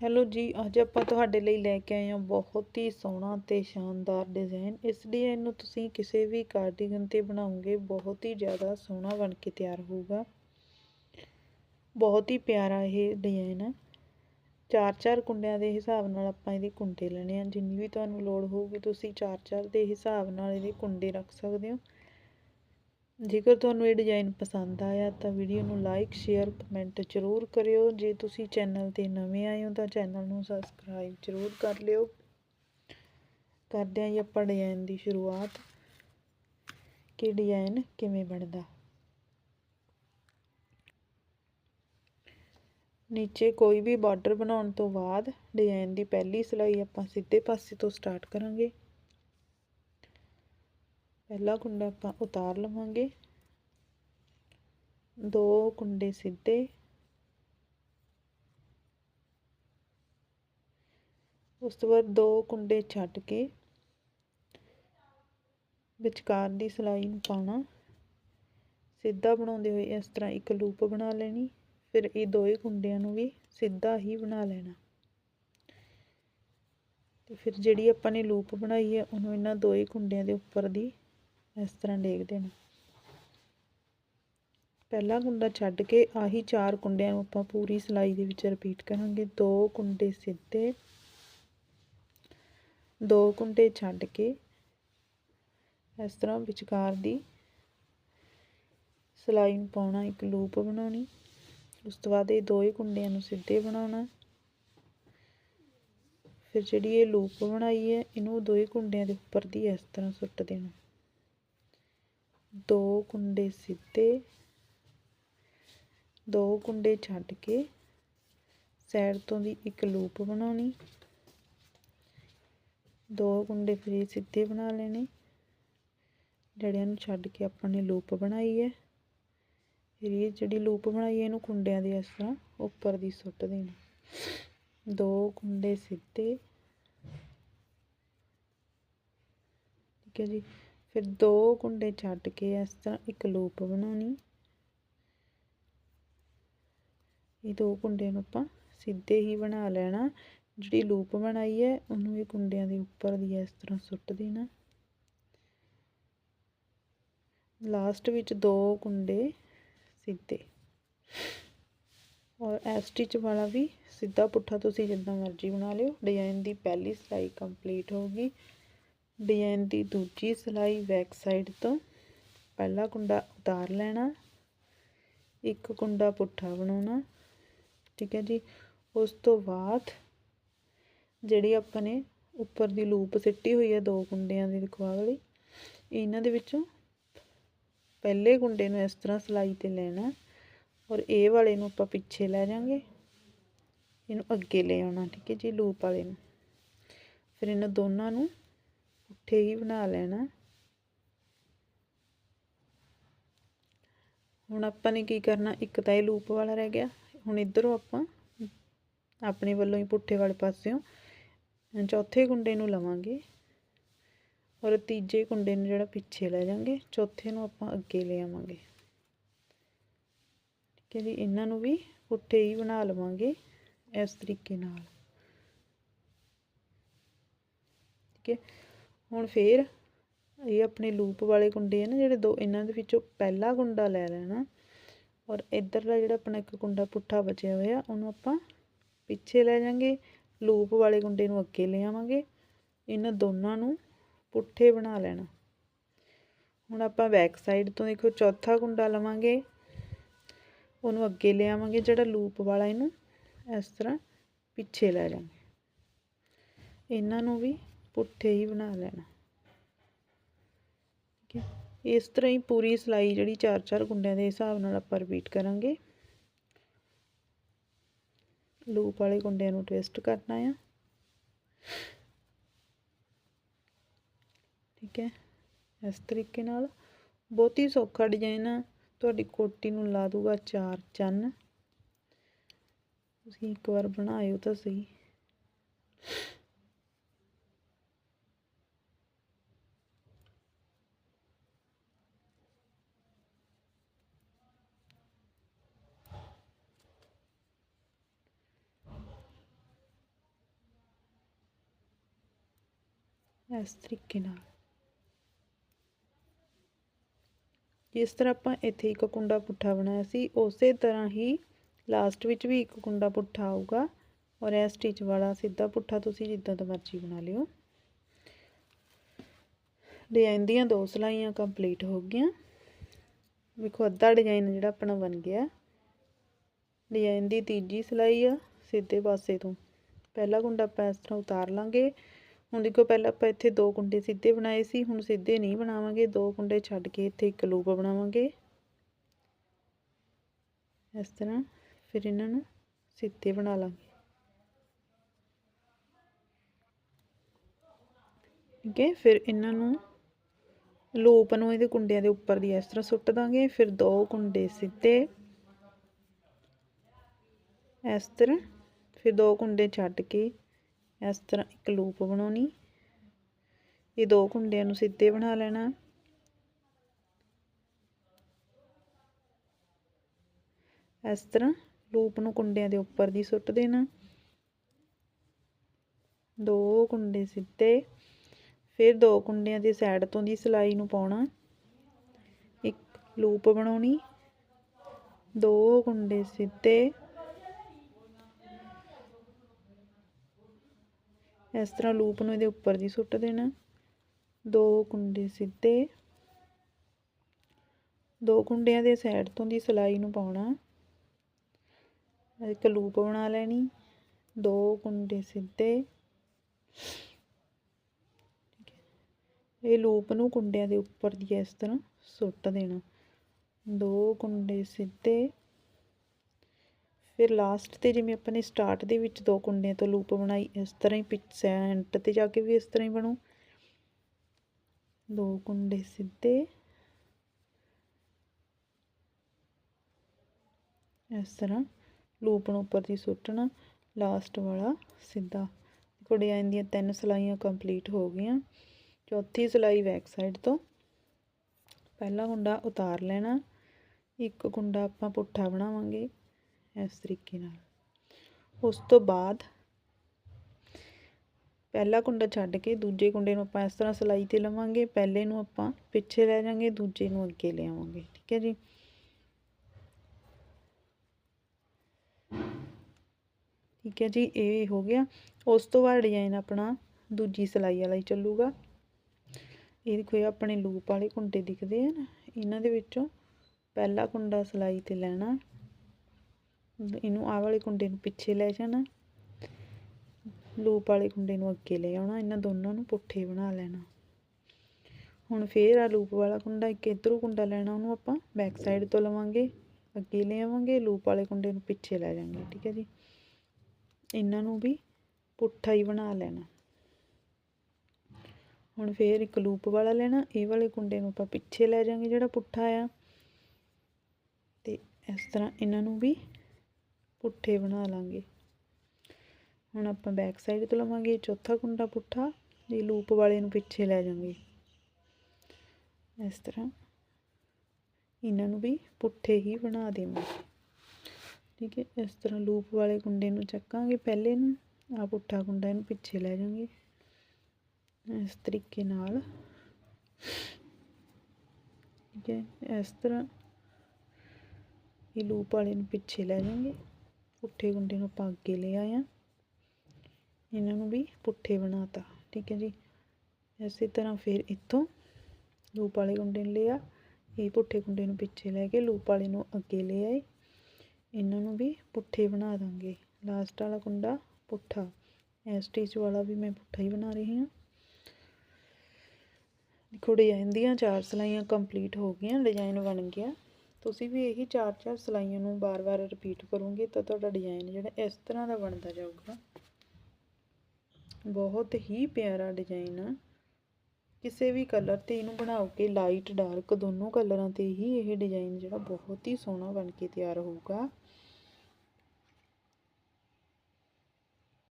Hello ਜੀ, ਅੱਜ ਆਪਾਂ ਤੁਹਾਡੇ ਲਈ ਲੈ ਕੇ ਆਏ ਹਾਂ ਬਹੁਤ ਹੀ ਸੋਹਣਾ ਤੇ ਸ਼ਾਨਦਾਰ ਡਿਜ਼ਾਈਨ ਇਸ ਡਿਜ਼ਾਈਨ ਨੂੰ ਤੁਸੀਂ ਕਿਸੇ ਵੀ ਕਾਰਡੀਗਨ ਤੇ ਬਣਾਓਗੇ, ਬਹੁਤ ਹੀ ਜ਼ਿਆਦਾ ਸੋਹਣਾ ਬਣ ਕੇ ਤਿਆਰ ਹੋਊਗਾ। ਬਹੁਤ ਹੀ ਪਿਆਰਾ ਇਹ ਡਿਜ਼ਾਈਨ ਹੈ। ਚਾਰ ਚਾਰ ਕੁੰਡਿਆਂ ਦੇ ਹਿਸਾਬ ਨਾਲ ਆਪਾਂ ਇਹਦੇ ਕੁੰਡੇ ਲੈਣੇ ਆ। ਜਿੰਨੀ ਵੀ ਤੁਹਾਨੂੰ ਲੋੜ ਹੋਊਗੀ, ਤੁਸੀਂ ਚਾਰ ਚਾਰ ਦੇ ਹਿਸਾਬ ਨਾਲ ਇਹਦੇ ਕੁੰਡੇ ਰੱਖ ਸਕਦੇ ਹੋ। ਜੇਕਰ ਤੁਹਾਨੂੰ ਇਹ ਡਿਜ਼ਾਈਨ ਪਸੰਦ ਆਇਆ ਤਾਂ ਵੀਡੀਓ ਨੂੰ ਲਾਈਕ ਸ਼ੇਅਰ ਕਮੈਂਟ ਜ਼ਰੂਰ ਕਰਿਓ। ਜੇ ਤੁਸੀਂ ਚੈਨਲ ਤੇ ਨਵੇਂ ਆਏ ਹੋ ਤਾਂ ਚੈਨਲ ਨੂੰ ਸਬਸਕ੍ਰਾਈਬ ਜ਼ਰੂਰ ਕਰ ਲਿਓ। ਕਰਦੇ ਆਂ ਜੀ ਆਪਾਂ ਡਿਜ਼ਾਈਨ ਦੀ ਸ਼ੁਰੂਆਤ। ਕਿ ਡਿਜ਼ਾਈਨ ਕਿਵੇਂ ਬਣਦਾ? ਨੀਚੇ ਕੋਈ ਵੀ ਬਾਰਡਰ ਬਣਾਉਣ ਤੋਂ ਬਾਅਦ ਡਿਜ਼ਾਈਨ ਦੀ ਪਹਿਲੀ ਸਿਲਾਈ ਆਪਾਂ ਸਿੱਧੇ ਪਾਸੇ ਤੋਂ ਸਟਾਰਟ ਕਰਾਂਗੇ। ਪਹਿਲਾ ਕੁੰਡਾ ਆਪਾਂ ਉਤਾਰ ਲਵਾਂਗੇ। ਦੋ ਕੁੰਡੇ ਸਿੱਧੇ। ਉਸ ਤੋਂ ਬਾਅਦ ਦੋ ਕੁੰਡੇ ਛੱਡ ਕੇ ਵਿਚਕਾਰ ਦੀ ਸਿਲਾਈ ਨੂੰ ਪਾਉਣਾ। ਸਿੱਧਾ ਬਣਾਉਂਦੇ ਹੋਏ ਇਸ ਤਰ੍ਹਾਂ ਇੱਕ ਲੂਪ ਬਣਾ ਲੈਣੀ, ਫਿਰ ਇਹ ਦੋਏ ਕੁੰਡਿਆਂ ਨੂੰ ਵੀ ਸਿੱਧਾ ਹੀ ਬਣਾ ਲੈਣਾ। ਤੇ ਫਿਰ ਜਿਹੜੀ ਆਪਾਂ ਨੇ ਲੂਪ ਬਣਾਈ ਹੈ, ਉਹਨੂੰ ਇਹਨਾਂ ਦੋਏ ਕੁੰਡਿਆਂ ਦੇ ਉੱਪਰ ਦੀ ਇਸ ਤਰ੍ਹਾਂ ਡੇਗ ਦੇਣਾ ਪਹਿਲਾ ਕੁੰਡਾ ਛੱਡ ਕੇ ਆਹੀ ਚਾਰ ਕੁੰਡਿਆਂ ਨੂੰ ਆਪਾਂ ਪੂਰੀ ਸਿਲਾਈ ਦੇ ਵਿੱਚ ਰਿਪੀਟ ਕਰਾਂਗੇ। ਦੋ ਕੁੰਡੇ ਸਿੱਧੇ, ਦੋ ਕੁੰਡੇ ਛੱਡ ਕੇ ਇਸ ਤਰ੍ਹਾਂ ਵਿਚਕਾਰ ਦੀ ਸਿਲਾਈ ਨੂੰ ਪਾਉਣਾ, ਇੱਕ ਲੂਪ ਬਣਾਉਣੀ, ਉਸ ਤੋਂ ਬਾਅਦ ਇਹ ਦੋਏ ਕੁੰਡਿਆਂ ਨੂੰ ਸਿੱਧੇ ਬਣਾਉਣਾ। ਫਿਰ ਜਿਹੜੀ ਇਹ ਲੂਪ ਬਣਾਈ ਹੈ, ਇਹਨੂੰ ਦੋਏ ਕੁੰਡਿਆਂ ਦੇ ਉੱਪਰ ਦੀ ਇਸ ਤਰ੍ਹਾਂ ਸੁੱਟ ਦੇਣਾ। ਦੋ ਕੁੰਡੇ ਸਿੱਧੇ, ਦੋ ਕੁੰਡੇ ਛੱਡ ਕੇ ਸਾਈਡ ਤੋਂ ਦੀ ਇੱਕ ਲੂਪ ਬਣਾਉਣੀ, ਦੋ ਕੁੰਡੇ ਫਿਰ ਸਿੱਧੇ ਬਣਾ ਲੈਣੇ ਜੜਿਆਂ ਨੂੰ ਛੱਡ ਕੇ ਆਪਾਂ ਨੇ ਲੂਪ ਬਣਾਈ ਹੈ। ਫਿਰ ਇਹ ਜਿਹੜੀ ਲੂਪ ਬਣਾਈ ਹੈ ਇਹਨੂੰ ਕੁੰਡਿਆਂ ਦੇ ਇਸ ਤਰ੍ਹਾਂ ਉੱਪਰ ਦੀ ਸੁੱਟ ਦੇਣਾ। ਦੋ ਕੁੰਡੇ ਸਿੱਧੇ, ਠੀਕ ਹੈ ਜੀ। ਫਿਰ ਦੋ ਕੁੰਡੇ ਛੱਡ ਕੇ ਇਸ ਤਰ੍ਹਾਂ ਇੱਕ ਲੂਪ ਬਣਾਉਣੀ। ਇਹ ਦੋ ਕੁੰਡਿਆਂ ਨੂੰ ਆਪਾਂ ਸਿੱਧੇ ਹੀ ਬਣਾ ਲੈਣਾ। ਜਿਹੜੀ ਲੂਪ ਬਣਾਈ ਹੈ, ਉਹਨੂੰ ਇਹ ਕੁੰਡਿਆਂ ਦੇ ਉੱਪਰ ਦੀ ਇਸ ਤਰ੍ਹਾਂ ਸੁੱਟ ਦੇਣਾ। ਲਾਸਟ ਵਿੱਚ ਦੋ ਕੁੰਡੇ ਸਿੱਧੇ। ਔਰ ਐ ਸਟਿਚ ਵਾਲਾ ਵੀ ਸਿੱਧਾ ਪੁੱਠਾ ਤੁਸੀਂ ਜਿੱਦਾਂ ਮਰਜ਼ੀ ਬਣਾ ਲਿਓ। ਡਿਜ਼ਾਈਨ ਦੀ ਪਹਿਲੀ ਸਿਲਾਈ ਕੰਪਲੀਟ ਹੋਗੀ ਡਿਜ਼ਾਈਨ ਦੀ ਦੂਜੀ ਸਿਲਾਈ ਬੈਕ ਸਾਈਡ ਤੋਂ ਪਹਿਲਾ ਕੁੰਡਾ ਉਤਾਰ ਲੈਣਾ, ਇੱਕ ਕੁੰਡਾ ਪੁੱਠਾ ਬਣਾਉਣਾ, ਠੀਕ ਹੈ ਜੀ। ਉਸ ਤੋਂ ਬਾਅਦ ਜਿਹੜੀ ਆਪਾਂ ਨੇ ਉੱਪਰ ਦੀ ਲੂਪ ਸਿੱਟੀ ਹੋਈ ਹੈ ਦੋ ਕੁੰਡਿਆਂ ਦੀ ਦਿਖਵਾ ਵਾਲੀ, ਇਹਨਾਂ ਦੇ ਵਿੱਚੋਂ ਪਹਿਲੇ ਕੁੰਡੇ ਨੂੰ ਇਸ ਤਰ੍ਹਾਂ ਸਿਲਾਈ ਤੇ ਲੈਣਾ ਔਰ ਇਹ ਵਾਲੇ ਨੂੰ ਆਪਾਂ ਪਿੱਛੇ ਲੈ ਜਾਾਂਗੇ ਇਹਨੂੰ ਅੱਗੇ ਲੈ ਆਉਣਾ, ਠੀਕ ਹੈ ਜੀ, ਲੂਪ ਵਾਲੇ ਨੂੰ। ਫਿਰ ਇਹਨਾਂ ਦੋਨਾਂ ਨੂੰ ਪੁੱਠੇ ਹੀ ਬਣਾ ਲੈਣਾ। ਹੁਣ ਆਪਾਂ ਨੇ ਕੀ ਕਰਨਾ, ਇੱਕ ਤਾਂ ਇਹ ਲੂਪ ਵਾਲਾ ਰਹਿ ਗਿਆ। ਹੁਣ ਇਧਰੋਂ ਆਪਾਂ ਆਪਣੇ ਵੱਲੋਂ ਹੀ ਪੁੱਠੇ ਵਾਲੇ ਪਾਸਿਓਂ ਚੌਥੇ ਕੁੰਡੇ ਨੂੰ ਲਵਾਂਗੇ ਔਰ ਤੀਜੇ ਕੁੰਡੇ ਨੂੰ ਜਿਹੜਾ ਪਿੱਛੇ ਲੈ ਜਾਾਂਗੇ ਚੌਥੇ ਨੂੰ ਆਪਾਂ ਅੱਗੇ ਲੈ ਆਵਾਂਗੇ। ਠੀਕ ਹੈ ਜੀ, ਇਹਨਾਂ ਨੂੰ ਵੀ ਪੁੱਠੇ ਹੀ ਬਣਾ ਲਵਾਂਗੇ ਇਸ ਤਰੀਕੇ ਨਾਲ। ਠੀਕ ਹੈ ਹੁਣ ਫੇਰ ਇਹ ਆਪਣੇ ਲੂਪ ਵਾਲੇ ਗੁੰਡੇ ਆ ਨਾ, ਜਿਹੜੇ ਦੋ ਇਹਨਾਂ ਦੇ ਵਿੱਚੋਂ ਪਹਿਲਾ ਗੁੰਡਾ ਲੈ ਲੈਣਾ। ਔਰ ਇਧਰਲਾ ਜਿਹੜਾ ਆਪਣਾ ਇੱਕ ਗੁੰਡਾ ਪੁੱਠਾ ਬਚਿਆ ਹੋਇਆ, ਉਹਨੂੰ ਆਪਾਂ ਪਿੱਛੇ ਲੈ ਜਾਾਂਗੇ ਲੂਪ ਵਾਲੇ ਗੁੰਡੇ ਨੂੰ ਅੱਗੇ ਲੈ ਆਵਾਂਗੇ। ਇਹਨਾਂ ਦੋਨਾਂ ਨੂੰ ਪੁੱਠੇ ਬਣਾ ਲੈਣਾ। ਹੁਣ ਆਪਾਂ ਬੈਕ ਸਾਈਡ ਤੋਂ ਦੇਖੋ, ਚੌਥਾ ਗੁੰਡਾ ਲਵਾਂਗੇ। ਉਹਨੂੰ ਅੱਗੇ ਲੈ ਆਵਾਂਗੇ, ਜਿਹੜਾ ਲੂਪ ਵਾਲਾ ਇਹਨੂੰ ਇਸ ਤਰ੍ਹਾਂ ਪਿੱਛੇ ਲੈ ਜਾਵਾਂਗੇ ਇਹਨਾਂ ਨੂੰ ਵੀ ਪੁੱਠੇ ਹੀ ਬਣਾ ਲੈਣਾ। ਠੀਕ ਹੈ। ਇਸ ਤਰ੍ਹਾਂ ਹੀ ਪੂਰੀ ਸਲਾਈ ਜਿਹੜੀ ਚਾਰ ਚਾਰ ਗੁੰਡਿਆਂ ਦੇ ਹਿਸਾਬ ਨਾਲ ਆਪਾਂ ਰਿਪੀਟ ਕਰਾਂਗੇ। ਲੂਪ ਵਾਲੇ ਗੁੰਡਿਆਂ ਨੂੰ ਟਵਿਸਟ ਕਰਨਾ ਆ। ਠੀਕ ਹੈ। ਇਸ ਤਰੀਕੇ ਨਾਲ ਬਹੁਤ ਹੀ ਸੌਖਾ ਡਿਜ਼ਾਈਨ ਆ। ਤੁਹਾਡੀ ਕੋਟੀ ਨੂੰ ਲਾ ਦੂਗਾ ਚਾਰ ਚੰਨ। ਤੁਸੀਂ ਇੱਕ ਵਾਰ ਬਣਾਇਓ ਤਾਂ ਸਹੀ। ਇਸ ਤਰੀਕੇ ਨਾਲ। ਜਿਸ ਤਰ੍ਹਾਂ ਆਪਾਂ ਇੱਥੇ ਇੱਕ ਕੁੰਡਾ ਪੁੱਠਾ ਬਣਾਇਆ ਸੀ, ਉਸੇ ਤਰ੍ਹਾਂ ਹੀ ਲਾਸਟ ਵਿੱਚ ਵੀ ਇੱਕ ਕੁੰਡਾ ਪੁੱਠਾ ਆਊਗਾ ਔਰ ਇਹ ਸਟਿਚ ਵਾਲਾ ਸਿੱਧਾ ਪੁੱਠਾ ਤੁਸੀਂ ਜਿੱਦਾਂ ਦਾ ਮਰਜ਼ੀ ਬਣਾ ਲਿਓ। ਡਿਜ਼ਾਈਨ ਦੀਆਂ ਦੋ ਸਲਾਈਆਂ ਕੰਪਲੀਟ ਹੋ ਗਈਆਂ। ਵੇਖੋ, ਅੱਧਾ ਡਿਜ਼ਾਈਨ ਜਿਹੜਾ ਆਪਣਾ ਬਣ ਗਿਆ। ਡਿਜ਼ਾਈਨ ਦੀ ਤੀਜੀ ਸਲਾਈ ਆ, ਸਿੱਧੇ ਪਾਸੇ ਤੋਂ। ਪਹਿਲਾ ਕੁੰਡਾ ਆਪਾਂ ਇਸ ਤਰ੍ਹਾਂ ਉਤਾਰ ਲਾਂਗੇ। ਹੁਣ ਦੇਖੋ ਪਹਿਲਾਂ ਆਪਾਂ ਇੱਥੇ ਦੋ ਕੁੰਡੇ ਸਿੱਧੇ ਬਣਾਏ ਸੀ, ਹੁਣ ਸਿੱਧੇ ਨਹੀਂ ਬਣਾਵਾਂਗੇ, ਦੋ ਕੁੰਡੇ ਛੱਡ ਕੇ ਇੱਥੇ ਇੱਕ ਲੂਪ ਬਣਾਵਾਂਗੇ। ਇਸ ਤਰ੍ਹਾਂ ਫਿਰ ਇਹਨਾਂ ਨੂੰ ਸਿੱਧੇ ਬਣਾ ਲਾਂਗੇ। ਠੀਕ ਹੈ, ਫਿਰ ਇਹਨਾਂ ਨੂੰ ਲੂਪ ਨੂੰ ਇਹਦੇ ਕੁੰਡਿਆਂ ਦੇ ਉੱਪਰ ਦੀ ਇਸ ਤਰ੍ਹਾਂ ਸੁੱਟ ਦਾਂਗੇ, ਫਿਰ ਦੋ ਕੁੰਡੇ ਸਿੱਧੇ। ਇਸ ਤਰ੍ਹਾਂ ਫਿਰ ਦੋ ਕੁੰਡੇ ਛੱਡ ਕੇ ਇਸ ਤਰ੍ਹਾਂ ਇੱਕ ਲੂਪ ਬਣਾਉਣੀ। ਇਹ ਦੋ ਕੁੰਡਿਆਂ ਨੂੰ ਸਿੱਧੇ ਬਣਾ ਲੈਣਾ। ਇਸ ਤਰ੍ਹਾਂ ਲੂਪ ਨੂੰ ਕੁੰਡਿਆਂ ਦੇ ਉੱਪਰ ਦੀ ਸੁੱਟ ਦੇਣਾ। ਦੋ ਕੁੰਡੇ ਸਿੱਧੇ। ਫਿਰ ਦੋ ਕੁੰਡਿਆਂ ਦੀ ਸਾਈਡ ਤੋਂ ਦੀ ਸਲਾਈ ਨੂੰ ਪਾਉਣਾ। ਇੱਕ ਲੂਪ ਬਣਾਉਣੀ। ਦੋ ਕੁੰਡੇ ਸਿੱਧੇ। ਇਸ ਤਰ੍ਹਾਂ ਲੂਪ ਨੂੰ ਇਹਦੇ ਉੱਪਰ ਦੀ ਸੁੱਟ ਦੇਣਾ। ਦੋ ਕੁੰਡੇ ਸਿੱਧੇ। ਦੋ ਕੁੰਡਿਆਂ ਦੇ ਸਾਈਡ ਤੋਂ ਦੀ ਸਲਾਈ ਨੂੰ ਪਾਉਣਾ। ਇੱਕ ਲੂਪ ਬਣਾ ਲੈਣੀ। ਦੋ ਕੁੰਡੇ ਸਿੱਧੇ। ਇਹ ਲੂਪ ਨੂੰ ਕੁੰਡਿਆਂ ਦੇ ਉੱਪਰ ਦੀ ਇਸ ਤਰ੍ਹਾਂ ਸੁੱਟ ਦੇਣਾ। ਦੋ ਕੁੰਡੇ ਸਿੱਧੇ। ਫਿਰ ਲਾਸਟ ਤੇ ਜਿਵੇਂ ਆਪਾਂ ਨੇ ਸਟਾਰਟ ਦੇ ਵਿੱਚ ਦੋ ਕੁੰਡਿਆਂ ਤੋਂ ਲੂਪ ਬਣਾਈ, ਇਸ ਤਰ੍ਹਾਂ ਹੀ ਪਿੱਛ ਸੈਂਟ ਤੇ ਜਾ ਕੇ ਵੀ ਇਸ ਤਰ੍ਹਾਂ ਹੀ ਬਣੂ। ਦੋ ਕੁੰਡੇ ਸਿੱਧੇ। ਇਸ ਤਰ੍ਹਾਂ ਲੂਪ ਨੂੰ ਉੱਪਰ ਦੀ ਸੁੱਟਣਾ ਲਾਸਟ ਵਾਲਾ ਸਿੱਧਾ। ਦੇਖੋ ਡਿਜ਼ਾਈਨ ਦੀਆਂ ਤਿੰਨ ਸਲਾਈਆਂ ਕੰਪਲੀਟ ਹੋ ਗਈਆਂ। ਚੌਥੀ ਸਲਾਈ ਬੈਕ ਸਾਈਡ ਤੋਂ। ਪਹਿਲਾ ਕੁੰਡਾ ਉਤਾਰ ਲੈਣਾ। ਇੱਕ ਕੁੰਡਾ ਆਪਾਂ ਪੁੱਠਾ ਬਣਾਵਾਂਗੇ। ਇਸ ਤਰੀਕੇ ਨਾਲ। ਉਸ ਤੋਂ ਬਾਅਦ ਪਹਿਲਾ ਕੁੰਡਾ ਛੱਡ ਕੇ ਦੂਜੇ ਕੁੰਡੇ ਨੂੰ ਆਪਾਂ ਇਸ ਤਰ੍ਹਾਂ ਸਲਾਈ ਤੇ ਲਵਾਂਗੇ। ਪਹਿਲੇ ਨੂੰ ਆਪਾਂ ਪਿੱਛੇ ਲੈ ਜਾਾਂਗੇ, ਦੂਜੇ ਨੂੰ ਅੱਗੇ ਲਿਆਵਾਂਗੇ। ਠੀਕ ਹੈ ਜੀ? ਠੀਕ ਹੈ ਜੀ, ਇਹ ਹੋ ਗਿਆ। ਉਸ ਤੋਂ ਬਾਅਦ ਡਿਜ਼ਾਈਨ ਆਪਣਾ ਦੂਜੀ ਸਲਾਈ ਵਾਲਾ ਹੀ ਚੱਲੂਗਾ। ਇਹ ਦੇਖੋ, ਇਹ ਆਪਣੇ ਲੂਪ ਵਾਲੇ ਕੁੰਡੇ ਦਿਖਦੇ ਆ ਨਾ। ਇਹਨਾਂ ਦੇ ਵਿੱਚੋਂ ਪਹਿਲਾ ਕੁੰਡਾ ਸਲਾਈ ਤੇ ਲੈਣਾ। ਇਹਨੂੰ ਆਹ ਵਾਲੇ ਕੁੰਡੇ ਨੂੰ ਪਿੱਛੇ ਲੈ ਜਾਣਾ। ਲੂਪ ਵਾਲੇ ਕੁੰਡੇ ਨੂੰ ਅੱਗੇ ਲੈ ਆਉਣਾ, ਇਹਨਾਂ ਦੋਨਾਂ ਨੂੰ ਪੁੱਠੇ ਬਣਾ ਲੈਣਾ। ਹੁਣ ਫੇਰ ਆ ਲੂਪ ਵਾਲਾ ਕੁੰਡਾ, ਇੱਕ ਇਧਰੋਂ ਕੁੰਡਾ ਲੈਣਾ, ਉਹਨੂੰ ਆਪਾਂ ਬੈਕ ਸਾਈਡ ਤੋਂ ਲਵਾਂਗੇ, ਅੱਗੇ ਲੈ ਆਵਾਂਗੇ, ਲੂਪ ਵਾਲੇ ਕੁੰਡੇ ਨੂੰ ਪਿੱਛੇ ਲੈ ਜਾਵਾਂਗੇ, ਠੀਕ ਹੈ ਜੀ। ਇਹਨਾਂ ਨੂੰ ਵੀ ਪੁੱਠਾ ਹੀ ਬਣਾ ਲੈਣਾ। ਹੁਣ ਫੇਰ ਇੱਕ ਲੂਪ ਵਾਲਾ ਲੈਣਾ, ਇਹ ਵਾਲੇ ਕੁੰਡੇ ਨੂੰ ਆਪਾਂ ਪਿੱਛੇ ਲੈ ਜਾਵਾਂਗੇ ਜਿਹੜਾ ਪੁੱਠਾ ਆ। ਤੇ ਇਸ ਤਰ੍ਹਾਂ ਇਹਨਾਂ ਨੂੰ ਵੀ ਪੁੱਠੇ ਬਣਾ ਲਾਂਗੇ। ਹੁਣ ਆਪਾਂ ਬੈਕ ਸਾਈਡ ਤੋਂ ਲਵਾਂਗੇ ਚੌਥਾ ਕੁੰਡਾ ਪੁੱਠਾ, ਇਹ ਲੂਪ ਵਾਲੇ ਨੂੰ ਪਿੱਛੇ ਲੈ ਜਾਵਾਂਗੇ। ਇਸ ਤਰ੍ਹਾਂ ਇਹਨਾਂ ਨੂੰ ਵੀ ਪੁੱਠੇ ਹੀ ਬਣਾ ਦੇਵਾਂਗੇ। ਠੀਕ ਹੈ, ਇਸ ਤਰ੍ਹਾਂ ਲੂਪ ਵਾਲੇ ਕੁੰਡੇ ਨੂੰ ਚੱਕਾਂਗੇ ਪਹਿਲੇ ਨੂੰ ਆ ਪੁੱਠਾ ਕੁੰਡਾ ਇਹਨੂੰ ਪਿੱਛੇ ਲੈ ਜਾਵਾਂਗੇ। ਇਸ ਤਰੀਕੇ ਨਾਲ। ਠੀਕ ਹੈ, ਇਸ ਤਰ੍ਹਾਂ ਇਹ ਲੂਪ ਵਾਲੇ ਨੂੰ ਪਿੱਛੇ ਲੈ ਜਾਵਾਂਗੇ। ਪੁੱਠੇ ਗੁੰਡੇ ਨੂੰ ਆਪਾਂ ਅੱਗੇ ਲੈ ਆਇਆ ਇਹਨਾਂ ਨੂੰ ਵੀ ਪੁੱਠੇ ਬਣਾਤਾ, ਠੀਕ ਹੈ ਜੀ। ਇਸੇ ਤਰ੍ਹਾਂ ਫਿਰ ਇੱਥੋਂ ਲੂਪ ਵਾਲੇ ਗੁੰਡੇ ਨੂੰ ਲਿਆ ਇਹ ਪੁੱਠੇ ਗੁੰਡੇ ਨੂੰ ਪਿੱਛੇ ਲੈ ਕੇ ਲੂਪ ਵਾਲੇ ਨੂੰ ਅੱਗੇ ਲੈ ਆਏ। ਇਹਨਾਂ ਨੂੰ ਵੀ ਪੁੱਠੇ ਬਣਾ ਦਾਂਗੇ। ਲਾਸਟ ਵਾਲਾ ਕੁੰਡਾ ਪੁੱਠਾ। ਇਹ ਸਟਿਚ ਵਾਲਾ ਵੀ ਮੈਂ ਪੁੱਠਾ ਹੀ ਬਣਾ ਰਹੀ ਹਾਂ। ਦੇਖੋ ਡਿਜ਼ਾਈਨ ਦੀਆਂ ਚਾਰ ਸਲਾਈਆਂ ਕੰਪਲੀਟ ਹੋ ਗਈਆਂ ਡਿਜ਼ਾਈਨ ਬਣ ਗਿਆ। ਤੁਸੀਂ ਵੀ ਇਹੀ ਚਾਰ ਚਾਰ ਸਲਾਈਆਂ ਨੂੰ ਬਾਰ-ਬਾਰ ਰਿਪੀਟ ਕਰੋਗੇ ਤਾਂ ਤੁਹਾਡਾ ਡਿਜ਼ਾਈਨ ਜਿਹੜਾ ਇਸ ਤਰ੍ਹਾਂ ਦਾ ਬਣਦਾ ਜਾਊਗਾ। ਬਹੁਤ ਹੀ ਪਿਆਰਾ ਡਿਜ਼ਾਈਨ ਆ। ਕਿਸੇ ਵੀ ਕਲਰ ਤੇ ਇਹਨੂੰ ਬਣਾਓ ਕੇ ਲਾਈਟ ਡਾਰਕ ਦੋਨੋਂ ਕਲਰਾਂ ਤੇ ਹੀ ਇਹ ਡਿਜ਼ਾਈਨ ਜਿਹੜਾ ਬਹੁਤ ਹੀ ਸੋਹਣਾ ਬਣ ਕੇ ਤਿਆਰ ਹੋਊਗਾ।